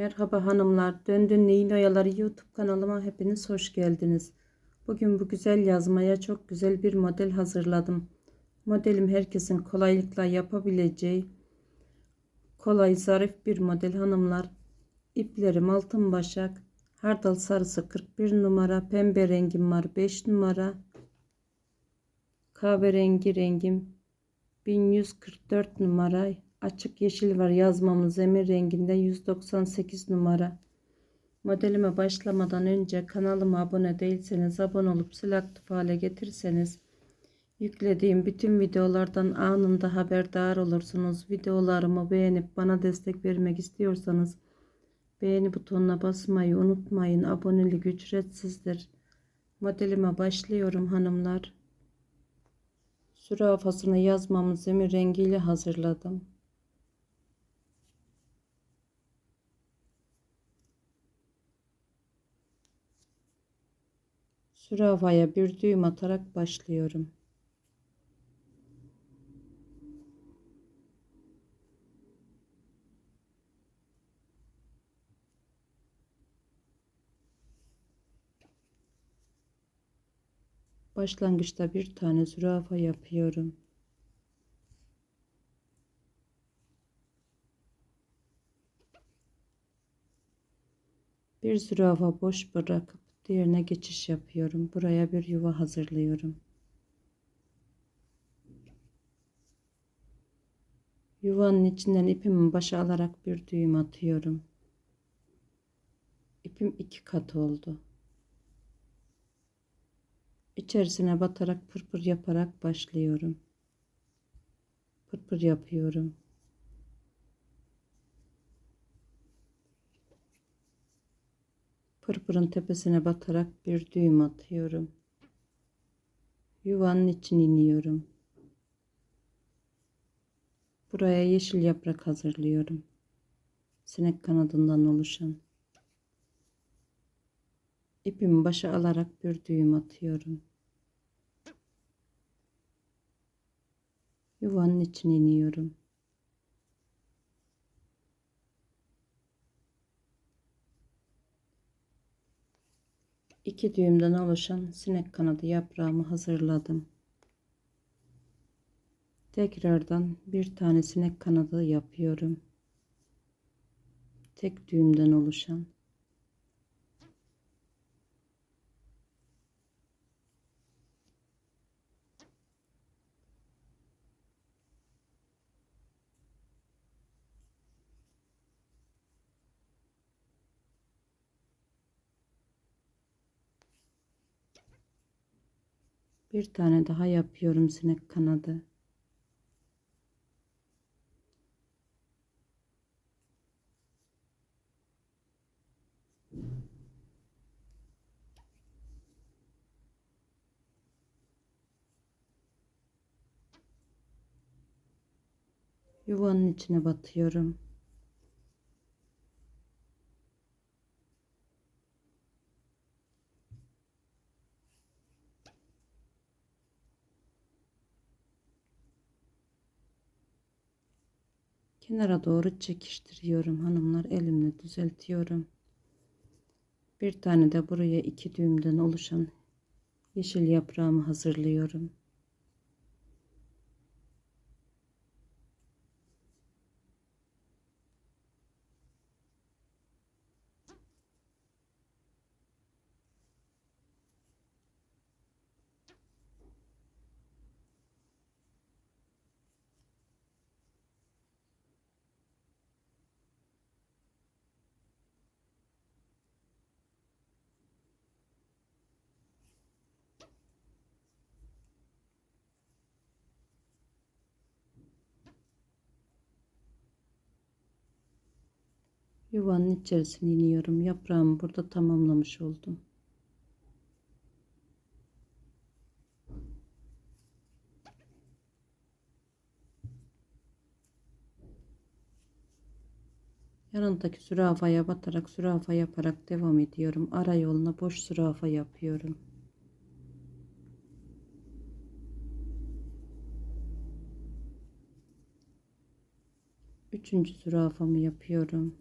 Merhaba hanımlar. Döndün Neyin Oyaları YouTube kanalıma hepiniz hoş geldiniz. Bugün bu güzel yazmaya çok güzel bir model hazırladım. Modelim herkesin kolaylıkla yapabileceği kolay zarif bir model hanımlar. İplerim altın başak. Hardal sarısı 41 numara. Pembe rengim var 5 numara. Kahverengi rengim 1144 numara. Açık yeşil var yazmamız emir renginde 198 numara. Modelime başlamadan önce kanalıma abone değilseniz abone olup zil aktif hale getirirseniz yüklediğim bütün videolardan anında haberdar olursunuz. Videolarımı beğenip bana destek vermek istiyorsanız beğeni butonuna basmayı unutmayın. Abonelik ücretsizdir. Modelime başlıyorum hanımlar. Zürafasını yazmamı zemir rengiyle hazırladım. Zürafaya bir düğüm atarak başlıyorum. Başlangıçta bir tane zürafa yapıyorum. Bir zürafa boş bırakıp diğerine geçiş yapıyorum. Buraya bir yuva hazırlıyorum. Yuvanın içinden ipimi başa alarak bir düğüm atıyorum. İpim iki kat oldu. İçerisine batarak pırpır yaparak başlıyorum. Pırpır yapıyorum. Pırpırın tepesine batarak bir düğüm atıyorum. Yuvanın içine iniyorum. Buraya yeşil yaprak hazırlıyorum. Sinek kanadından oluşan. İpimi başa alarak bir düğüm atıyorum. Yuvanın içine iniyorum. İki düğümden oluşan sinek kanadı yaprağımı hazırladım. Tekrardan bir tane sinek kanadı yapıyorum. Tek düğümden oluşan. Bir tane daha yapıyorum sinek kanadı. Yuvanın içine batıyorum. Kenara doğru çekiştiriyorum. Hanımlar elimle düzeltiyorum. Bir tane de buraya iki düğümden oluşan yeşil yaprağımı hazırlıyorum Yuvanın içerisine iniyorum. Yaprağımı burada tamamlamış oldum. Yanındaki zürafaya batarak zürafa yaparak devam ediyorum. Ara yoluna boş zürafa yapıyorum. Üçüncü zürafamı yapıyorum.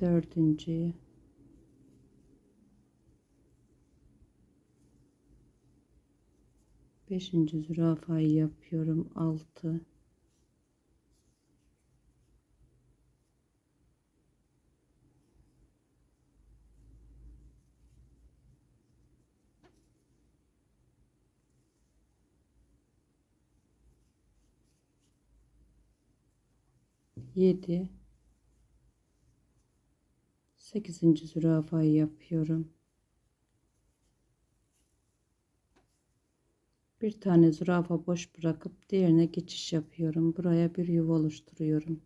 Dördüncüyü. Beşinci zürafayı yapıyorum. Altı. Yedi. Sekizinci zürafayı yapıyorum. Bir tane zürafa boş bırakıp diğerine geçiş yapıyorum. Buraya bir yuva oluşturuyorum.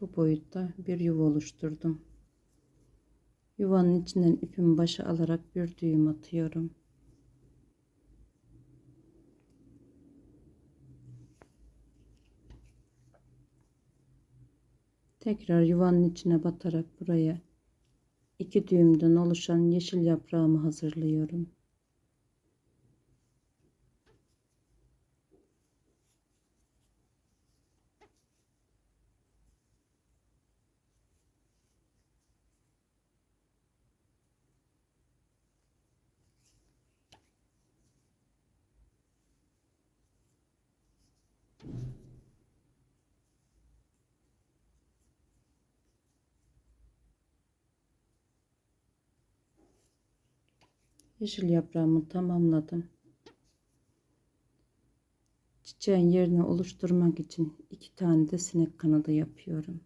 Bu boyutta bir yuva oluşturdum. Yuvanın içinden ipimi başa alarak bir düğüm atıyorum. Tekrar yuvanın içine batarak buraya iki düğümden oluşan yeşil yaprağımı hazırlıyorum. Yeşil yaprağımı tamamladım. Çiçeğin yerini oluşturmak için iki tane de sinek kanadı yapıyorum.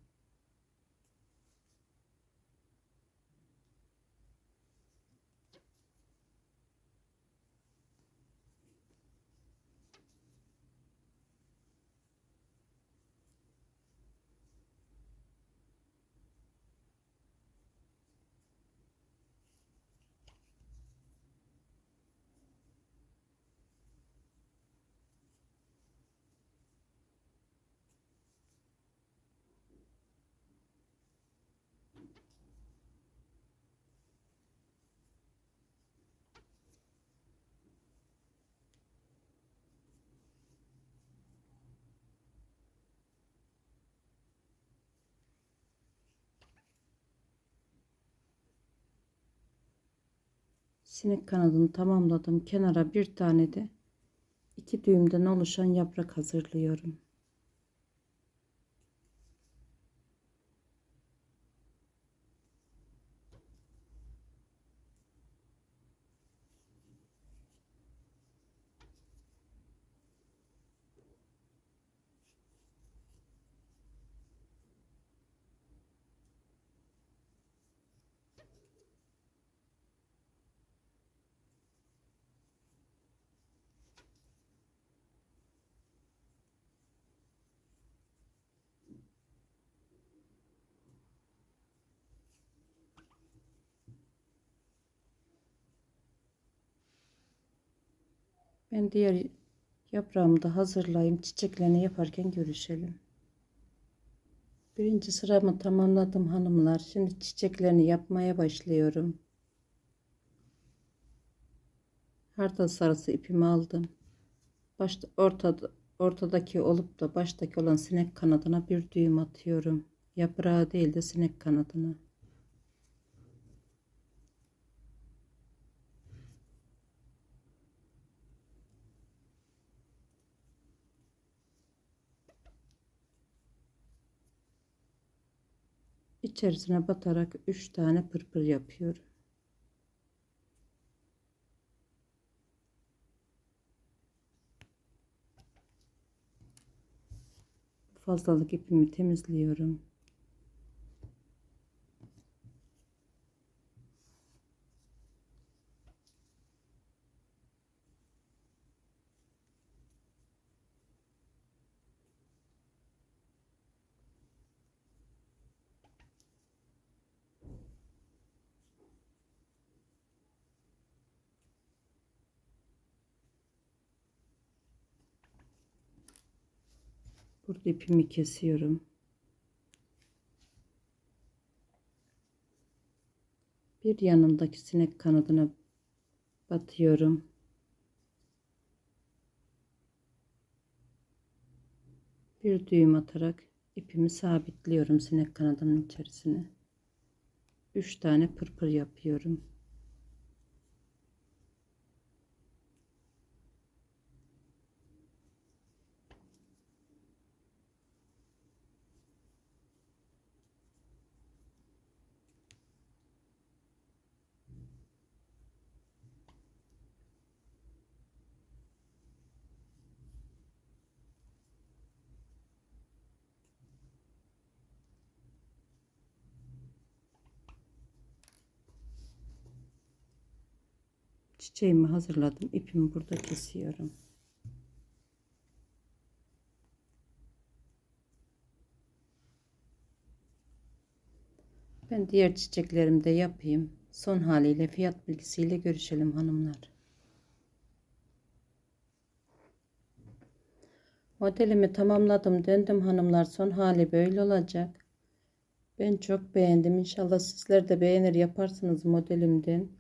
Sinek kanadını tamamladım. Kenara bir tane de iki düğümden oluşan yaprak hazırlıyorum. Ben diğer yaprağımı da hazırlayayım. Çiçeklerini yaparken görüşelim. Birinci sıramı tamamladım hanımlar. Şimdi çiçeklerini yapmaya başlıyorum. Hardal sarısı ipimi aldım. Başta ortada ortadaki olup da baştaki olan sinek kanadına bir düğüm atıyorum. Yaprağı değil de sinek kanadına. İçerisine batarak 3 tane pırpır yapıyorum. Fazlalık ipimi temizliyorum. Burada ipimi kesiyorum. Bir yanındaki sinek kanadına batıyorum. bir düğüm atarak ipimi sabitliyorum sinek kanadının içerisine. 3 tane pırpır yapıyorum. Çiçeğimi hazırladım. İpimi burada kesiyorum. Ben diğer çiçeklerimi de yapayım. Son haliyle fiyat bilgisiyle görüşelim hanımlar. Modelimi tamamladım. Döndüm hanımlar. Son hali böyle olacak. Ben çok beğendim. İnşallah sizler de beğenir yaparsınız modelimden.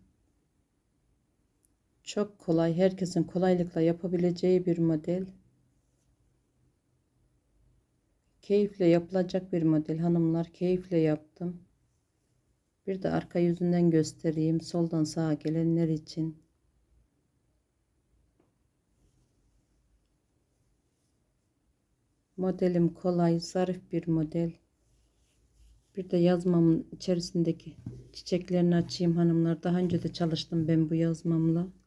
Çok kolay, herkesin kolaylıkla yapabileceği bir model. Keyifle yapılacak bir model hanımlar. Keyifle yaptım. Bir de arka yüzünden göstereyim. Soldan sağa gelenler için. Modelim kolay, zarif bir model. Bir de yazmamın içerisindeki çiçeklerini açayım hanımlar. Daha önce de çalıştım ben bu yazmamla.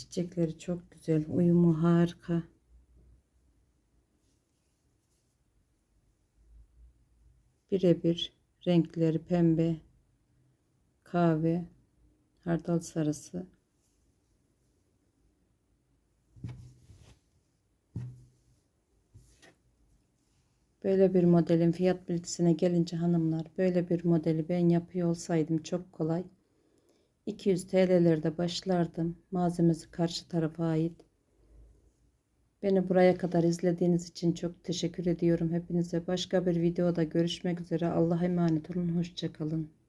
Çiçekleri çok güzel. Uyumu harika. Birebir renkleri pembe, kahve, hardal sarısı. Böyle bir modelin fiyat bilgisine gelince hanımlar böyle bir modeli ben yapıyor olsaydım çok kolay 200 TL'lerde başlardım. Malzemesi karşı tarafa ait. Beni buraya kadar izlediğiniz için çok teşekkür ediyorum hepinize. Başka bir videoda görüşmek üzere. Allah'a emanet olun. Hoşçakalın.